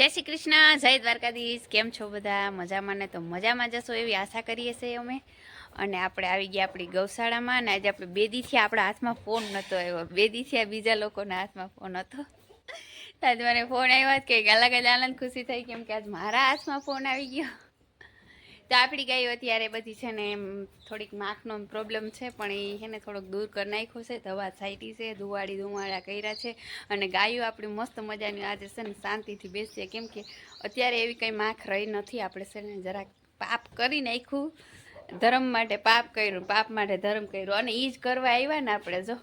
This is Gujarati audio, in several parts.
જય શ્રી કૃષ્ણ, જય દ્વારકાધીશ. કેમ છો બધા? મજામાં ને? તો મજામાં જશો એવી આશા કરીએ છીએ અમે. અને આપણે આવી ગયા આપણી ગૌશાળામાં અને આજે આપણે બે દીથી આપણા હાથમાં ફોન નહોતો આવ્યો. બે દીથી આ બીજા લોકોના હાથમાં ફોન હતો. તો આજે મને ફોન આવ્યો કે અલગ જ આનંદ ખુશી થઈ કેમ કે આજ મારા હાથમાં ફોન આવી ગયો. તો આપણી ગાયો અત્યારે બધી છે ને એમ થોડીક માખનો પ્રોબ્લેમ છે, પણ એ છે ને થોડોક દૂર કરી નાખ્યો છે, દવા છાંટી છે, ધુવાડી ધુમાડા કર્યા છે અને ગાયો આપણી મસ્ત મજાની આજે છે ને શાંતિથી બેસીએ કેમ કે અત્યારે એવી કંઈ માખ રહી નથી આપણે છે ને જરાક પાપ કરી નાખ્યું, ધર્મ માટે પાપ કર્યું, પાપ માટે ધર્મ કર્યું અને એ જ કરવા આવ્યા ને આપણે જો.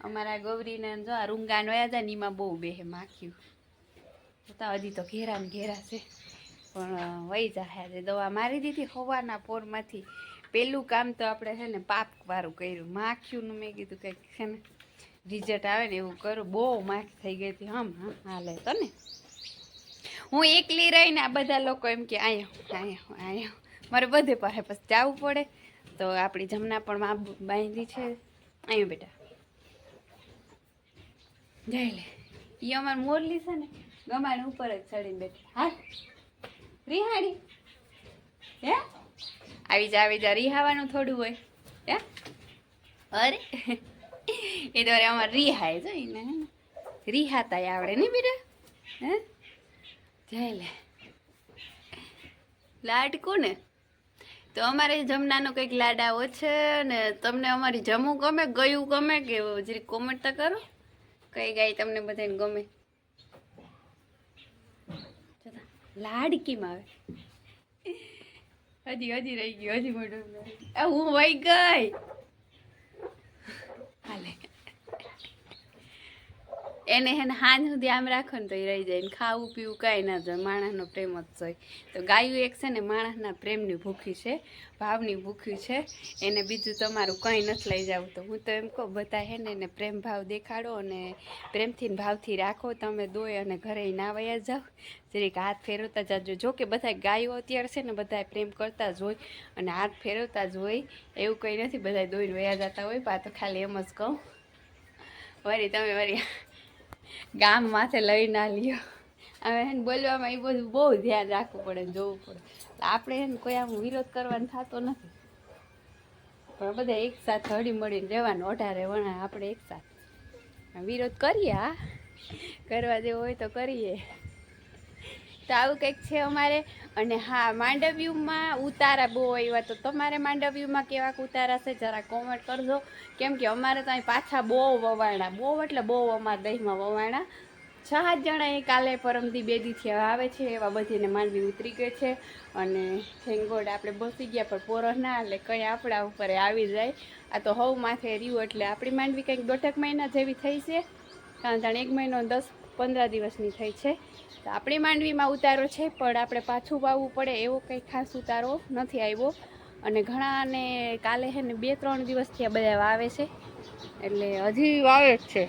અમારા ગૌરીને જો આ રૂંગા નોયા હતા ને એમાં બહુ બેહે માખ્યું. જોતા હજી તો ઘેરા ને ઘેરા છે. પણ વહી જાય દવા મારી દીધી હવાના પોરમાંથી. પેલું કામ તો આપણે છે ને પાપ વાળું કર્યું. માખ્યુંનું મેં કીધું કંઈક છે ને રિઝલ્ટ આવે ને એવું કરું. બહુ માખ થઈ ગઈ હતી હમ હાલે તો ને. હું એકલી રહીને આ બધા લોકો એમ કે અહીંયા અહીંયા અહીંયા મારે બધે પાસે પછી જવું પડે. તો આપણી જમના પણ મા બાંધી છે. અહીંયા બેટા. જઈ લે. એ અમારે મોરલી છે ને ગમાણ ઉપર જ ચડીને બેઠી. હા રિહાણી હે? આવી જા આવી જા. રિહાવાનું થોડું હોય. હે? અરે? એ તો અરે અમારે રિહાય જો એને હે રિહાતાય આવડે નહીં બેટા હે? જય લે. લાડ ને તો અમારે જમનાનો કંઈક લાડાઓ છે ને તમને અમારી જમવું ગમે ગયું ગમે કે જરી કોમેન્ટ તો કરો? કઈ ગાય તમને બધાને ગમે જોતા, લાડકીમાં આવે. હજી હજી રહી ગયું હજી મોઢું હું વહી ગઈ. હાલે. એને હે ને ધ્યાન સુધી રાખો ને તો એ રહી જાય ને ખાવું પીવું કાંઈ ના જાય, માણસનો પ્રેમ જ હોય તો ગાયું એક છે ને માણસના પ્રેમની ભૂખી છે, ભાવની ભૂખી છે, એને બીજું તમારું કંઈ નથી લઈ જવું. તો હું તો એમ કહું, બધા હે ને એને પ્રેમ ભાવ દેખાડો અને પ્રેમથી ભાવથી રાખો. તમે દોય અને ઘરે ના વયા જાઓ. જરીક હાથ ફેરવતા જાજો. જો કે બધા ગાયો અત્યારે છે ને બધા પ્રેમ કરતા જ હોય અને હાથ ફેરવતા જ હોય. એવું કંઈ નથી બધા દોઈને વયા જતા હોય. પા તો ખાલી એમ જ કહું. વરી તમે વળી ગામ માથે લઈ ના લ્યો. હવે એને બોલવામાં એ બધું બહુ ધ્યાન રાખવું પડે જોવું પડે. આપણે એને કોઈ આમ વિરોધ કરવાનો થતો નથી. પણ બધા એક સાથે હળી મળીને રહેવાનું, અઢારે વણા આપણે એક સાથે. વિરોધ કરીએ, હા. કરવા જેવો હોય તો કરીએ. તો આવું કંઈક છે અમારે. અને હા માંડવ્યુમાં ઉતારા બહુ આવ્યા તો તમારે માંડવ્યુમાં કેવાક ઉતારા છે? જરા કોમેન્ટ કરજો. કેમ કે અમારે તો અહીં પાછા બહુ વવાણા, બહુ એટલે બહુ અમારા દહીંમાં વવાણા. છ સાત જણા એ કાલે પરમદી બે દીથી આવે છે, એવા બધીને માંડવી ઉતરી ગઈ છે. અને થેન્ક ગોડ આપણે બસી ગયા, પણ પોરો ના એટલે કંઈ આપણા ઉપર આવી જાય. આ તો હવ માથે રહ્યું એટલે આપણી માંડવી કંઈક દોઢેક મહિના જેવી થઈ છે. કારણ એક મહિનો દસ પંદર દિવસની થઈ છે. તો આપણી માંડવીમાં ઉતારો છે, પણ આપણે પાછું વાવવું પડે એવો કંઈ ખાસ ઉતારો નથી આવ્યો. અને ઘણાને કાલે છે ને બે ત્રણ દિવસથી આ બધા વાવે છે. એટલે હજી વાવે જ છે.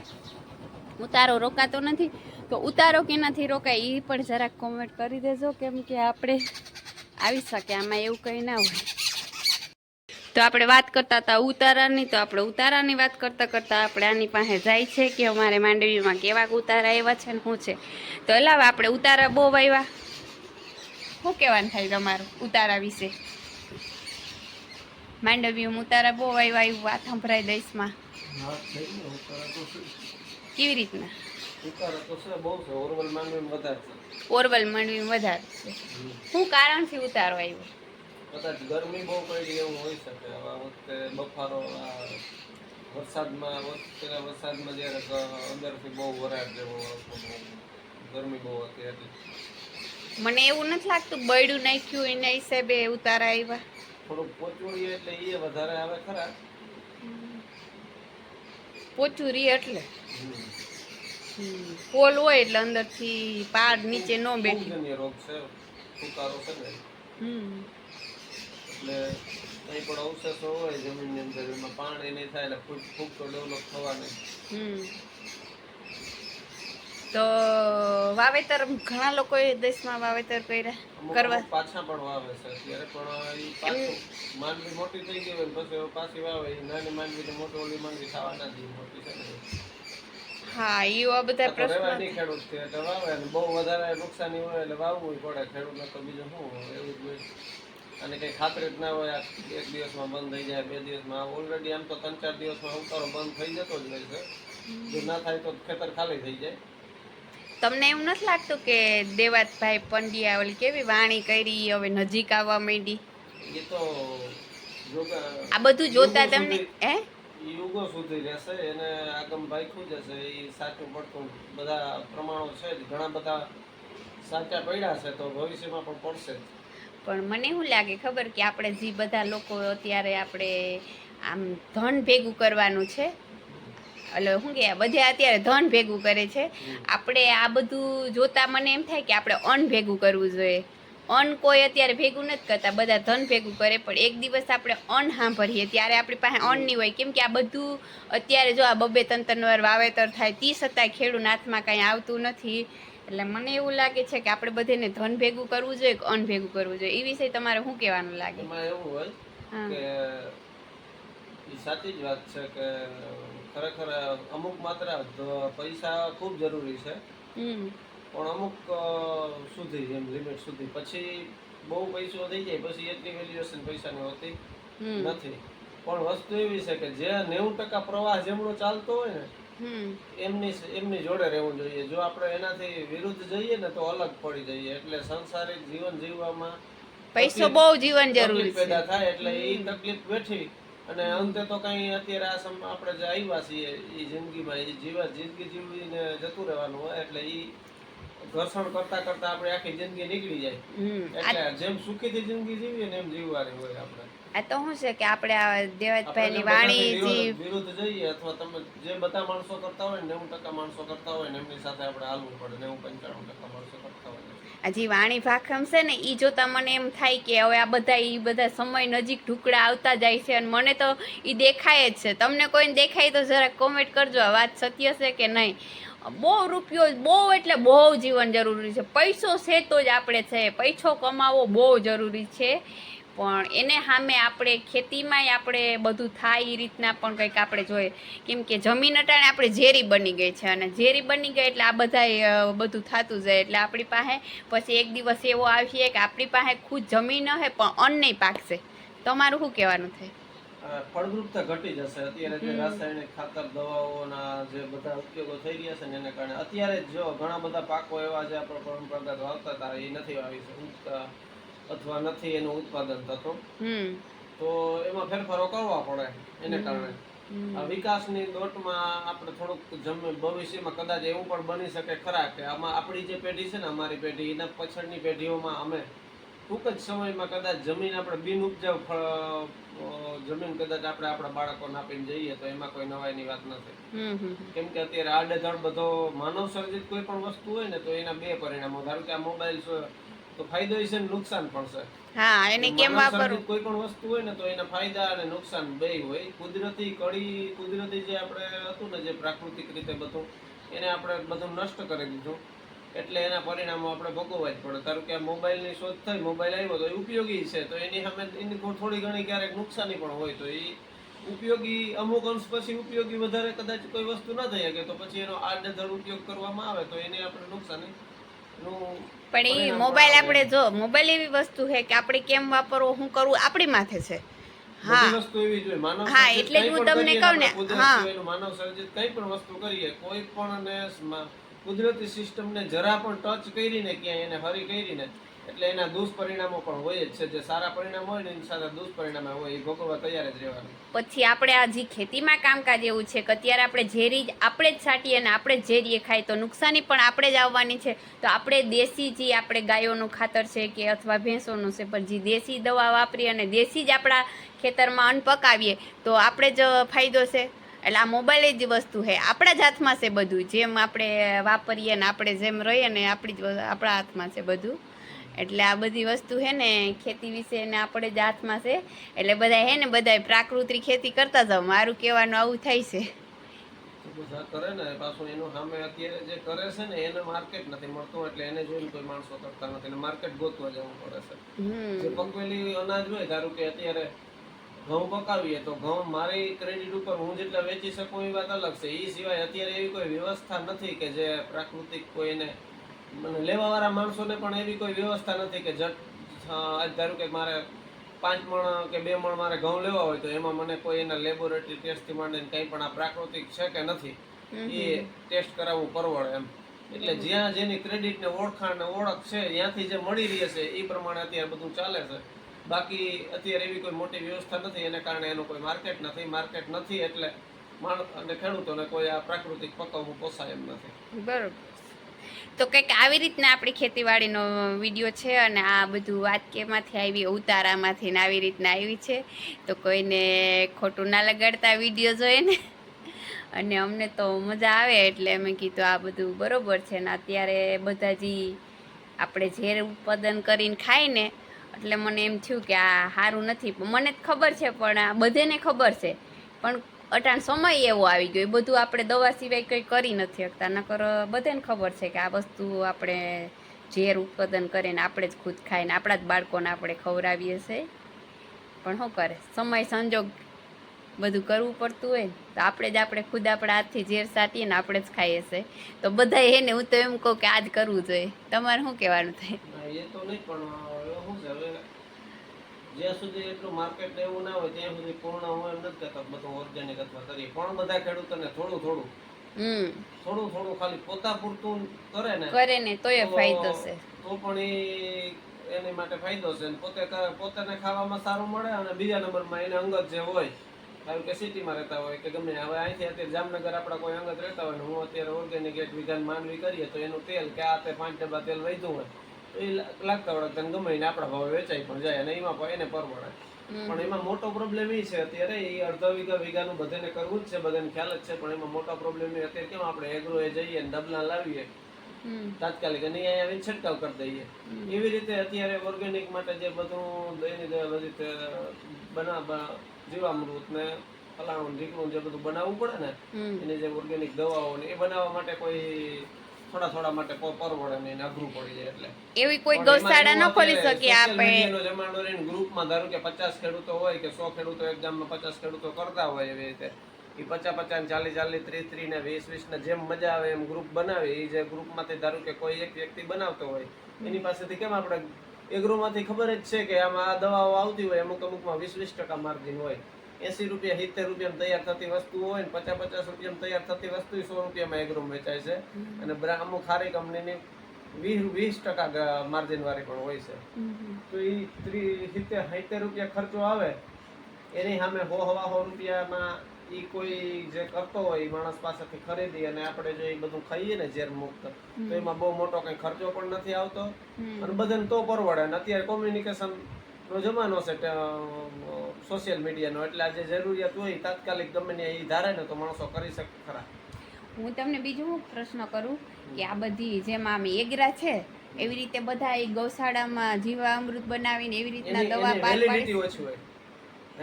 ઉતારો રોકાતો નથી. તો ઉતારો કેનાથી રોકાય એ પણ જરાક કોમેન્ટ કરી દેજો, કેમ કે આપણે આવી શકે, આમાં એવું કંઈ ના હોય. તો આપણે વાત કરતા હતા ઉતારાની, તો આપણે ઉતારાની વાત કરતાં કરતાં આપણે આની પાસે જાય છે કે અમારે માંડવીમાં કેવા ઉતારા આવ્યા છે ને શું છે. તો અલાવા આપણે ઉતારા બહુ વાવ્યા શું કહેવાનું થાય તમારું ઉતારા વિશે માંડવીમાં ઉતારા બહુ વાવ્યા એવું વાત સંભળાય છે. કેવી રીતના છે, છે. ઓરવલ છે. માંડવી વધારે છે શું કારણથી ઉતારો આવ્યો કદાચ ગરમી બહુ પડી એવું હોઈ શકે આ વખતે બફારો વરસાદમાં વરસાદમાં જ્યારે અંદરથી બહુ વરાળ જેવો ગરમી બહુ હતી એટલે. મને એવું નથી લાગતું બળ્યું નાખ્યું એના હિસાબે ઉતારા આવ્યા. થોડુંક પોચવડીએ એટલે એ વધારે આવે ખરા. પોચુરી એટલે. પોલ હોય એટલે અંદરથી પાડ નીચે ન બેઠી. રોગ છે ફૂકારો છે ને. એટલે કંઈ પણ અવશેષો હોય જમીનની અંદર એમાં પાણી નહીં થાય એટલે ફૂગ તો ડેવલપ થવા હમ. તો વાવેતર ઘણા લોકોએ દેશમાં વાવેતર કર્યા. કરવા. પાછા પણ વાવે છે. અત્યારે પણ માંડવી મોટી થઈ ગઈ હોય પછી પાછી વાવે. નાની માંડવી મોટી ઓલી માંડવી થવા નથી મોટી છે હા એ બધા આ તો પ્રશ્નો નહીં એટલે વાવે અને બહુ વધારે નુકસાની હોય એટલે વાવવું પડે ખેડૂતને તો બીજું શું હોય? એવું જ હોય. અને કંઈ ખાતરી જ ના હોય આ એક દિવસમાં બંધ થઈ જાય બે દિવસમાં. ઓલરેડી આમ તો ત્રણ ચાર દિવસમાં ઉતારો બંધ થઈ જતો જ હોય છે. જો ના થાય તો ખેતર ખાલી થઈ જાય. તમને એવું નથી લાગતું કે દેવાતભાઈ પંડ્યા ઓલી કેવી વાણી કરી હવે નજીક આવવા માંડી? તો આ બધું જોતા તમને હે? યુગો સુધી રહેશે એને આગમ ભાઈખું જશે એ સાચું પડતું બધા પ્રમાણો છે ઘણા બધા સાચા પડ્યા છે તો ભવિષ્યમાં પણ પડશે પણ મને શું લાગે ખબર કે આપણે જે બધા લોકો અત્યારે આપણે આમ ધન ભેગું કરવાનું છે એટલે શું કે બધે અત્યારે ધન ભેગું કરે છે. આપણે આ બધું જોતા મને એમ થાય કે આપણે અન્ન ભેગું કરવું જોઈએ. અન્ન કોઈ અત્યારે ભેગું નથી કરતા બધા ધન ભેગું કરે પણ એક દિવસ આપણે અન્ન સાંભળીએ ત્યારે આપણી પાસે અન્ન નહીં હોય. કેમ કે આ બધું અત્યારે જો આ બબે ત્રણ ત્રણ વાર વાવેતર થાય તી છતાંય ખેડૂત હાથમાં કાંઈ આવતું નથી. એટલે મને એવું લાગે છે કે આપણે બધાને ધન ભેગું કરવું જોઈએ કે અન્ન ભેગું કરવું જોઈએ? એ વિશે તમારે શું કહેવાનું લાગે? એવું હોય કે સાચી જ વાત છે કે ખરેખર અમુક માત્ર પૈસા ખૂબ જરૂરી છે. પણ અમુક સુધી એમ લિમિટ સુધી. પછી બહુ પૈસો થઈ જાય પછી એટલી વેલ્યુએશન પૈસાની હોતી નથી. પણ વસ્તુ એવી છે કે જે નેવું ટકા પ્રવાહ જેમનો ચાલતો હોય ને હમ. એમની એમની જોડે રહેવું જોઈએ. જો આપણે એનાથી વિરુદ્ધ જઈએ ને તો અલગ પડી જઈએ. એટલે સંસારિક જીવન જીવવામાં પૈસો બહુ જીવન જરૂરી પેદા થાય એટલે એ તકલીફ વેઠી અને અંતે તો કઈ અત્યારે આ આપણે જે આવ્યા છીએ એ જિંદગીમાં એ જીવા જિંદગી જીવીને જતું રહેવાનું હોય એટલે એ ઘર્ષણ કરતા કરતા આપણે આખી જિંદગી નીકળી જાય. એટલે જેમ સુખીથી જિંદગી જીવીએ ને એમ જીવવાની હોય આપણે. આ તો શું છે કે આપણે આ દેવતભાઈની વાણી વિરુદ્ધ જઈએ અથવા તમે જે બધા માણસો કરતા હોય નેવું ટકા માણસો કરતા હોય ને એમની સાથે આપણે હાલવું પડે. નેવું પંચાણું ટકા માણસો કરતા હોય હજી વાણી ભાખમ છે ને એ જોતા મને એમ થાય કે હવે આ બધા એ બધા સમય નજીક ઢુકડા આવતા જાય છે અને મને તો એ દેખાય જ છે. તમને કોઈને દેખાય તો જરાક કોમેન્ટ કરજો. આ વાત સત્ય છે કે નહીં? બહુ રૂપિયો બહુ એટલે બહુ જીવન જરૂરી છે. પૈસો છે તો જ આપણે છે. પૈસો કમાવો બહુ જરૂરી છે. પણ એને સામે આપણે ખેતીમાંય આપણે બધું થાય એ રીતના પણ કંઈક આપણે જોઈએ. કેમ કે જમીન અટાણે આપણે ઝેરી બની ગઈ છે અને ઝેરી બની ગઈ એટલે આ બધા બધું થતું જાય. એટલે આપણી પાસે પછી એક દિવસ એવો આવીએ કે આપણી પાસે ખુદ જમીન હે પણ અન્ન નહીં પાકશે. તમારું શું કહેવાનું થાય? ફળદ્રુપતા ઘટી જશે. અત્યારે જે રાસાયણિક ખાતર દવાઓના જે બધા ઉપયોગો થઈ રહ્યા છે ને એને કારણે અત્યારે જો ઘણા બધા પાકો એવા છે આપણે પરંપરાગત વાવતા હતા એ નથી વાવી શકતા. અથવા નથી એનું ઉત્પાદન થતું તો એમાં ફેરફારો કરવા પડે એને કારણે. વિકાસની દોટમાં આપણે થોડુંક જમીન ભવિષ્યમાં કદાચ એવું પણ બની શકે ખરા કે આમાં આપણી જે પેઢી છે ને અમારી પેઢી એના પછળની પેઢીઓમાં અમે ટૂંક જ સમયમાં કદાચ જમીન આપણે બિન ઉપજાઉ ફળ- જમીન કદાચ આપણે આપણા બાળકોને આપીને જઈએ તો એમાં કોઈ નવાઈની વાત નથી. કેમ કે અત્યારે આડેધડ બધો માનવ સર્જિત કોઈ પણ વસ્તુ હોય ને તો એના બે પરિણામો. ધારો કે આ મોબાઈલ તો ફાયદો છે ને નુકસાન પણ છે. હા એને કેમ વાપરવું? કોઈ પણ વસ્તુ હોય ને તો એના ફાયદા અને નુકસાન બે હોય. કુદરતી કડી કુદરતી જે આપણે હતું ને જે પ્રાકૃતિક રીતે બધું એને આપણે બધું નષ્ટ કરી દીધું. એટલે એના પરિણામો આપણે ભોગવવા જ પડે. ધારો કે આ મોબાઈલની શોધ થઈ મોબાઈલ આવ્યો તો એ ઉપયોગી છે. તો એની સામે એની થોડી ઘણી ક્યારેક નુકસાની પણ હોય તો એ ઉપયોગી અમુક અંશ પછી ઉપયોગી વધારે કદાચ કોઈ વસ્તુ ના થઈ શકે તો પછી એનો આડેધડ ઉપયોગ કરવામાં આવે તો એને આપણે નુકસાની નું પણ એ મોબાઈલ. આપણે જો મોબાઈલ એવી વસ્તુ છે કે આપણે કેમ વાપરવો શું કરવું આપણી માથે છે હા વસ્તુ એવી જોઈએ માનવ હા, એટલે જ હું તમને કહું ને, હા. માનવ સર્જિત કઈ પણ વસ્તુ કરીએ કોઈ પણ ને કુદરતી સિસ્ટમને જરા પણ ટચ કરીને ક્યાંય એને હરી કરીને એટલે એના દુષ્પરિણામો પણ હોય જ છે. જે સારા પરિણામ હોય ને એની સાથે દુષ્પરિણામ હોય, એ ભોગવવા તૈયાર જ રહેવાનું. પછી આપણે આ ખેતીમાં કામકાજ એવું છે, કે અત્યારે આપણે ઝેરી જ, આપણે જ છાંટીએ અને આપણે જ ઝેરીએ ખાઈ તો નુકસાની પણ આપણે જ આવવાની છે. તો આપણે દેશી જે આપણે ગાયોનું ખાતર છે કે અથવા ભેંસોનું છે, પણ જે દેશી દવા વાપરી અને દેશી જ આપણા ખેતરમાં અન્ન પકાવીએ, તો આપણે જ ફાયદો છે. એટલે આ મોબાઈલ જ વસ્તુ છે. આપણા જ હાથમાં છે બધું, જેમ આપણે વાપરીએ ને આપણે જેમ રહીએ ને આપણી જ આપણા હાથમાં છે બધું. એટલે આ બધી વસ્તુ હે ને ખેતી વિશે ને આપણે જ હાથમાં છે. એટલે બધા હે ને બધા પ્રાકૃતિક ખેતી કરતા જાવ મારું કહેવાનું આવું થાય છે. કરે ને પાછું એનું સામે અત્યારે જે કરે છે ને એને માર્કેટ નથી મળતું એટલે એને જોઈને કોઈ માણસો કરતા નથી. માર્કેટ ગોતવા જવું પડે છે. જે પકવેલી અનાજ હોય ધારો કે અત્યારે ઘઉં પકાવીએ તો ઘઉં મારી ક્રેડિટ ઉપર હું જેટલા વેચી શકું એ વાત અલગ છે. એ સિવાય અત્યારે એવી કોઈ વ્યવસ્થા નથી કે જે પ્રાકૃતિક કોઈને લેવાવાળા માણસોને પણ એવી કોઈ વ્યવસ્થા નથી કે જટ ધારો કે મારે પાંચ મણ કે બે મણ મારે ઘઉં લેવા હોય તો એમાં મને કોઈ એના લેબોરેટરી ટેસ્ટથી માંડીને કંઈ પણ આ પ્રાકૃતિક છે કે નથી એ ટેસ્ટ કરાવવું પરવડે એમ. એટલે જ્યાં જેની ક્રેડિટ ને ઓળખાણ ને ઓળખ છે ત્યાંથી જે મળી રહી છે એ પ્રમાણે અત્યારે બધું ચાલે છે. બાકી અત્યારે એવી કોઈ મોટી વ્યવસ્થા નથી એને કારણે એનું કોઈ માર્કેટ નથી માર્કેટ નથી એટલે માણસ અને ખેડૂતોને કોઈ આ પ્રાકૃતિક પકવવું પોસાય એમ નથી. બરોબર. તો કંઈક આવી રીતના આપણી ખેતીવાડીનો વીડિયો છે અને આ બધું વાત કેમાંથી આવી, ઉતારામાંથી ને આવી રીતના આવી છે. તો કોઈને ખોટું ના લગાડતા વીડિયો જોઈએ ને અને અમને તો મજા આવે એટલે અમે કીધું આ બધું બરોબર છે ને અત્યારે બધા જે આપણે ઝેર ઉત્પાદન કરીને ખાય ને, એટલે મને એમ થયું કે આ સારું નથી. મને જ ખબર છે પણ આ બધાને ખબર છે. પણ અટાણ સમય એવો આવી ગયો. એ બધું આપણે દવા સિવાય કંઈ કરી નથી શકતા. નકર બધાને ખબર છે કે આ વસ્તુ આપણે ઝેર ઉત્પાદન કરીને આપણે જ ખુદ ખાઈને આપણા જ બાળકોને આપણે ખવડાવીએ છીએ. પણ શું કરે? સમય સંજોગ બધું કરવું પડતું હોય તો આપણે જ આપણે ખુદ આપણા હાથથી ઝેર સાટીએ ને આપણે જ ખાઈએ છીએ. તો બધા એને હું તો એમ કહું કે આ જ કરવું જોઈએ. તમારે શું કહેવાનું થાય? છે જ્યાં સુધી એટલું માર્કેટ એવું ના હોય ત્યાં સુધી પૂર્ણ હું એમ નથી કહેતા બધું ઓર્ગેનિક અથવા કરીએ પણ બધા ખેડૂતોને થોડું થોડું થોડું થોડું ખાલી પોતા પૂરતું કરે ને કરે ને તો તો- ફાયદો છે. તો પણ એ એની માટે ફાયદો છે ને પોતે કરે- પોતાને ખાવામાં સારું મળે અને બીજા નંબરમાં એને અંગત જે હોય ધારો કે સિટીમાં રહેતા હોય કે ગમે હવે અહીંથી અત્યારે જામનગર આપણા કોઈ અંગત રહેતા હોય ને હું અત્યારે ઓર્ગેનિક એક વિધાન માંડવી કરીએ તો એનું તેલ કે આ તે પાંચ ડબ્બા તેલ વધ્યું હોય તો એ લાગતા વળે તને ગમે એને આપણા ભાવે વેચાઈ પણ જાય અને એમાં એને પરવડે. પણ એમાં મોટો પ્રોબ્લેમ એ છે અત્યારે એ અડધા વીઘા વીઘાનું બધાને કરવું જ છે બધાને ખ્યાલ જ છે પણ એમાં મોટો પ્રોબ્લેમ એ અત્યારે કેમ આપણે એગ્રો એ જઈએ અને ડબલા લાવીએ. તાત્કાલિક અને અહીંયા આવીને છંટકાવ કરી દઈએ. એવી રીતે અત્યારે ઓર્ગેનિક માટે જે બધું દહીંની બધી બના જીવામૃત ને ફલાણું ઢીકણું જે બધું બનાવવું પડે ને એની જે ઓર્ગેનિક દવાઓ ને એ બનાવવા માટે કોઈ થોડા થોડા માટે પરવડે ને અઘરું પડી જાય એટલે. એવી કોઈ ગૌશાળા ન ખોલી શકીએ આપણે. જમાનો રહીને ગ્રુપમાં ધારો કે પચાસ ખેડૂતો હોય કે સો ખેડૂતો એક ગામમાં પચાસ ખેડૂતો કરતા હોય એવી રીતે એ પચાસ પચાસ ને ચાલીસ ચાલીસ ત્રીસ ત્રીસ ને વીસ વીસ ને જેમ મજા આવે એમ ગ્રુપ બનાવે એ જે ગ્રુપમાંથી ધારો કે કોઈ એક વ્યક્તિ બનાવતો હોય એની પાસેથી કેમ આપણે એગ્રોમાંથી ખબર જ છે કે આમાં આ દવાઓ આવતી હોય અમુક અમુકમાં વીસ વીસ ટકા માર્જિન હોય. એસી રૂપિયા સિત્તેર રૂપિયામાં તૈયાર થતી વસ્તુ હોય ને પચાસ પચાસ રૂપિયામાં તૈયાર થતી વસ્તુ સો રૂપિયામાં એગ્રોમ વેચાય છે. અને અમુક સારી કંપનીની વીસ વીસ ટકા માર્જિન વાળી પણ હોય છે. તો એ ત્રી સિત્તેર સિત્તેર રૂપિયા ખર્ચો આવે એની સામે હો હવા હો રૂપિયામાં એ કોઈ જે કરતો હોય એ માણસ પાસેથી ખરીદી અને આપણે જો એ બધું ખાઈએ ને ઝેર મુક્ત તો એમાં બહુ મોટો કઈ ખર્ચો પણ નથી આવતો. અને બધાને તો પરવડે અને અત્યારે કોમ્યુનિકેશન નો જમાનો છે સોશિયલ મીડિયાનો એટલે આજે જરૂરિયાત હોય તાત્કાલિક ગમે ને એ ધારે ને તો માણસો કરી શકે ખરા. હું તમને બીજું પ્રશ્ન કરું કે આ બધી જેમ આમ એગરા છે એવી રીતે બધા એ ગૌશાળામાં જીવામૃત બનાવીને એવી રીતના દવા બહાર ઓછી હોય.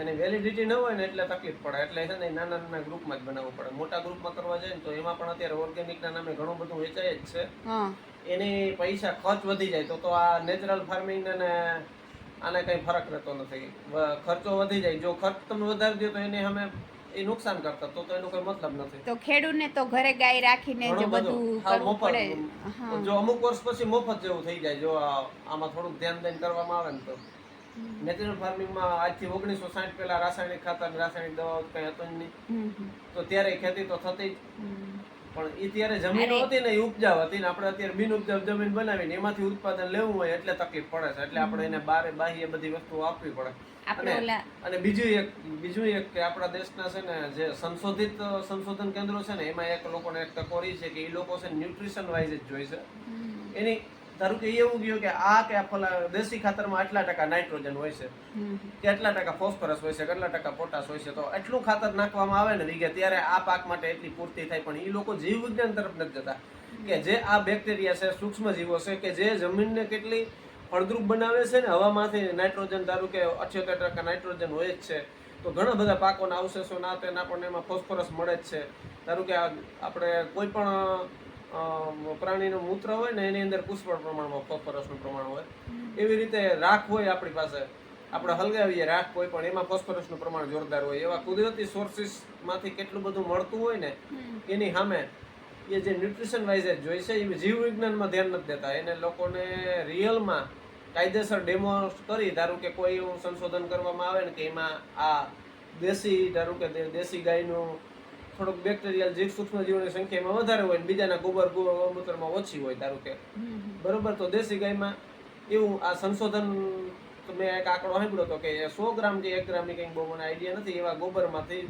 એની વેલિડિટી ન હોય ને એટલે તકલીફ પડે. એટલે છે ને નાના નાના ગ્રુપમાં જ બનાવવું પડે. મોટા ગ્રુપમાં કરવા જાય ને તો એમાં પણ અત્યારે ઓર્ગેનિકના નામે ઘણું બધું વેચાય જ છે. એને એની પૈસા ખર્ચ વધી જાય. તો તો આ નેચરલ ફાર્મિંગ અને આને કઈ ફરક રહેતો નથી. ખર્ચો વધી જાય. જો ખર્ચ તમે વધારી દો તો એને અમે એ નુકસાન કરતા. તો તો એનો કોઈ મતલબ નથી. તો ખેડૂતને તો ઘરે ગાય રાખીને જે બધું. કરવું પડે. જો અમુક વર્ષ પછી મફત જેવું થઈ જાય. જો આમાં થોડુંક ધ્યાન દઈને કરવામાં આવે ને તો. નેચરલ ફાર્મિંગમાં આજથી ઓગણીસો સાઠ પહેલા રાસાયણિક ખાતર રાસાયણિક દવાઓ કઈ હતું જ નહીં. તો ત્યારે ખેતી તો થતી જ. પણ એ ત્યારે જમીન હતી ને ઉપજાવ હતી ને આપણે અત્યારે બિન ઉપજાવ જમીન બનાવીને એમાંથી ઉત્પાદન લેવું હોય એટલે તકલીફ પડે છે. એટલે આપણે એને બારે બાહ્ય બધી વસ્તુઓ આપવી પડે. અને- અને બીજું એક બીજું એક કે આપણા દેશના છે ને જે સંશોધિત સંશોધન કેન્દ્રો છે ને એમાં એક લોકોને એક ટકોરી છે કે એ લોકો છે ન્યુટ્રિશન વાઇઝ જ જોઈ છે. એની ધારો કે એવું ગયું કે આ કે ફલા દેશી ખાતરમાં આટલા ટકા નાઇટ્રોજન હોય છે કે આટલા ટકા ફોસ્ફરસ હોય છે કેટલા ટકા પોટાશ હોય છે તો એટલું ખાતર નાખવામાં આવે ને વીઘે ત્યારે આ પાક માટે એટલી પૂર્તિ થાય. પણ એ લોકો જીવ વિજ્ઞાન તરફ નથી જતા. કે જે આ બેક્ટેરિયા છે સૂક્ષ્મ જીવો છે કે જે જમીનને કેટલી ફળદ્રુપ બનાવે છે ને હવામાંથી નાઇટ્રોજન ધારો કે અઠ્યોતેર ટકા નાઇટ્રોજન હોય જ છે તો ઘણા બધા પાકોના અવશેષો ના તેના પણ એમાં ફોસ્ફરસ મળે જ છે. ધારો કે આપણે કોઈ પણ પ્રાણીનું મૂત્ર હોય ને એની અંદર પુષ્કળ પ્રમાણમાં ફોસ્ફરસનું પ્રમાણ હોય. એવી રીતે રાખ હોય આપણી પાસે. આપણે હલગાવીએ રાખ કોઈ પણ એમાં ફોસ્ફરસનું પ્રમાણ જોરદાર હોય. એવા કુદરતી સોર્સિસમાંથી કેટલું બધું મળતું હોય ને એની સામે એ જે ન્યુટ્રિશન વાઇઝ જ જોઈ છે એ જીવ વિજ્ઞાનમાં ધ્યાન નથી દેતા. એને લોકોને રિયલમાં કાયદેસર ડેમો કરી ધારો કે કોઈ એવું સંશોધન કરવામાં આવે ને કે એમાં આ દેશી ધારો કે દેશી ગાયનું થોડુંક બેક્ટેરિયલ જીવ સૂક્ષ્મજીવોની સંખ્યામાં વધારે હોય ને બીજાના ગોબર ગોબર ગૌમૂત્રમાં ઓછી હોય ધારો કે. બરોબર? તો દેશી ગાયમાં એવું આ સંશોધન મેં એક આંકડો સાંભળ્યો હતો કે સો ગ્રામ કે એક ગ્રામની કંઈક બહુ મને આઈડિયા નથી. એવા ગોબરમાંથી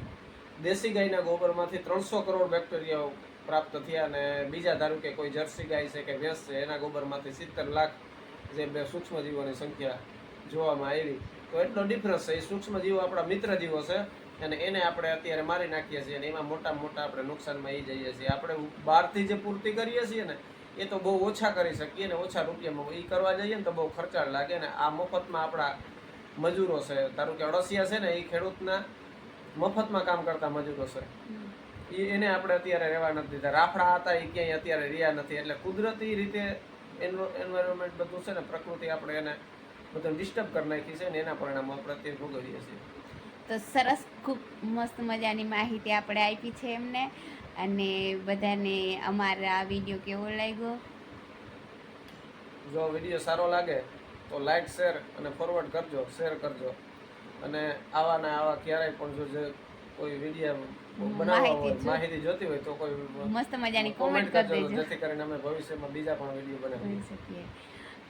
દેશી ગાયના ગોબરમાંથી ત્રણસો કરોડ બેક્ટેરિયાઓ પ્રાપ્ત થયા અને બીજા ધારો કે કોઈ જર્સી ગાય છે કે ભેંસ છે એના ગોબરમાંથી સિત્તેર લાખ જે બે સૂક્ષ્મજીવોની સંખ્યા જોવામાં આવી. તો એટલો ડિફરન્સ છે. એ સૂક્ષ્મજીવો આપણા મિત્ર જીવો છે. અને એને આપણે અત્યારે મારી નાખીએ છીએ અને એમાં મોટા મોટા આપણે નુકસાનમાં એ જઈએ છીએ. આપણે બહારથી જે પૂર્તિ કરીએ છીએ ને એ તો બહુ ઓછા કરી શકીએ ને ઓછા રૂપિયામાં એ કરવા જઈએ ને તો બહુ ખર્ચાળ લાગે ને આ મફતમાં આપણા મજૂરો છે. ધારો કે અળસિયા છે ને એ ખેડૂતના મફતમાં કામ કરતા મજૂરો છે. એ એને આપણે અત્યારે રહેવા નથી દીધા. રાફડા હતા એ ક્યાંય અત્યારે રહ્યા નથી. એટલે કુદરતી રીતે એન્વાયરમેન્ટ બધું છે ને પ્રકૃતિ આપણે એને બધું ડિસ્ટર્બ કરી નાખી છે ને એના પરિણામો આપણે અત્યારે ભોગવીએ છીએ. તો સરસ ખૂબ મસ્ત મજાની માહિતી આપણે આપી છે એમને. અને બધાને અમારા આ વીડિયો કેવો લાગ્યો? જો વીડિયો સારો લાગે તો લાઈક શેર અને ફોરવર્ડ કરજો શેર કરજો. અને આવા ને આવા ક્યારેય પણ જો જે કોઈ વીડિયો બનાવવા માહિતી હોય માહિતી જોતી હોય તો કોઈ મસ્ત મજાની કોમેન્ટ કોમેન્ટ કરી કરજો દેજો. જેથી કરીને અમે ભવિષ્યમાં બીજા પણ વીડિયો બનાવી શકીએ.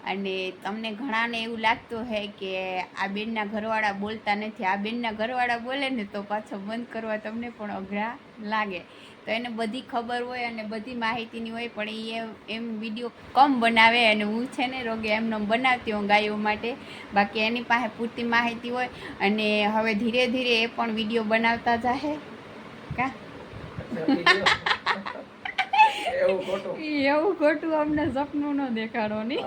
અને તમને ઘણાને એવું લાગતું હોય કે આ બેનના ઘરવાળા બોલતા નથી. આ બેનના ઘરવાળા બોલે ને તો પાછો બંધ કરવા તમને પણ અઘરા લાગે. તો એને બધી ખબર હોય અને બધી માહિતીની હોય, પણ એ એમ- વીડિયો કમ બનાવે અને હું છે ને રોગે એમને બનાવતી હું ગાયો માટે. બાકી એની પાસે પૂરતી માહિતી હોય અને હવે ધીરે ધીરે એ પણ વીડિયો બનાવતા જાહે. કા? એવું ખોટું? એવું ખોટું અમને સપનું ન દેખાડો નહીં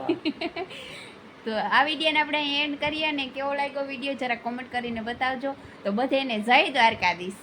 તો આ વિડીયોને આપણે એન્ડ કરીએ ને કેવો લાગ્યો વીડિયો જરા કોમેન્ટ કરીને બતાવજો. તો બધાને જય દ્વારકાધીશ.